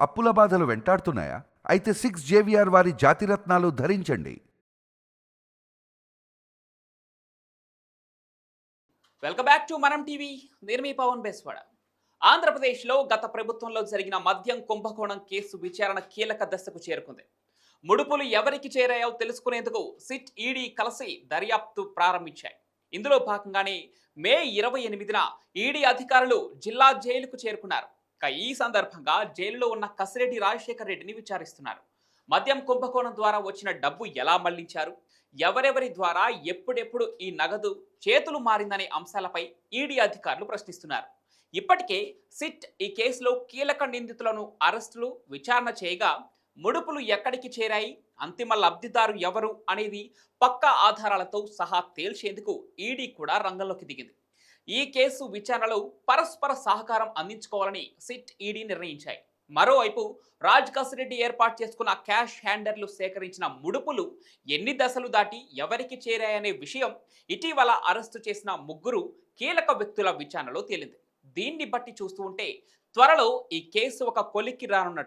అప్పుల బాధలు వెంటాడుతున్నాయా? అయితే సిక్స్ జేవిఆర్ వారి జాతిరత్నాలు ధరించండి. Welcome back to Manam TV. నేను మీ పవన్ బేస్వాడ. ఆంధ్రప్రదేశ్లో గత ప్రభుత్వంలో జరిగిన మద్యం కుంభకోణం కేసు విచారణ కీలక దశకు చేరుకుంది. ముడుపులు ఎవరికి చేరాయో తెలుసుకునేందుకు సిట్ ఈడీ కలిసి దర్యాప్తు ప్రారంభించాయి. ఇందులో భాగంగానే మే ఇరవై ఎనిమిదిన ఈడీ అధికారులు జిల్లా జైలుకు చేరుకున్నారు. ఈ సందర్భంగా జైలులో ఉన్న కసిరెడ్డి రాజశేఖర్ రెడ్డిని విచారిస్తున్నారు. మద్యం కుంభకోణం ద్వారా వచ్చిన డబ్బు ఎలా మళ్ళించారు? ఎవరెవరి ద్వారా ఎప్పుడెప్పుడు ఈ నగదు చేతులు మారిందనే అంశాలపై ఈడీ అధికారులు ప్రశ్నిస్తున్నారు. ఇప్పటికే సిట్ ఈ కేసులో కీలక నిందితులను అరెస్టులు విచారణ చేయగా ముడుపులు ఎక్కడికి చేరాయి? అంతిమ లబ్ధిదారు ఎవరు? అనేది పక్కా ఆధారాలతో సహా తేల్చేందుకు ఈడీ కూడా రంగంలోకి దిగింది. ఈ కేసు విచారణలో పరస్పర సహకారం అందించుకోవాలని సిట్ ఈడీ నిర్ణయించాయి. మరోవైపు రాజ్ కసిరెడ్డి ఏర్పాటు చేసుకున్న క్యాష్ హ్యాండర్లు సేకరించిన ముడుపులు ఎన్ని దశలు దాటి ఎవరికి చేరాయనే విషయం ఇటీవల అరెస్టు చేసిన ముగ్గురు కీలక వ్యక్తుల విచారణలో తేలింది. దీన్ని బట్టి చూస్తూ ఉంటే త్వరలో ఈ కేసు ఒక కొలిక్కి రానున్నట్టు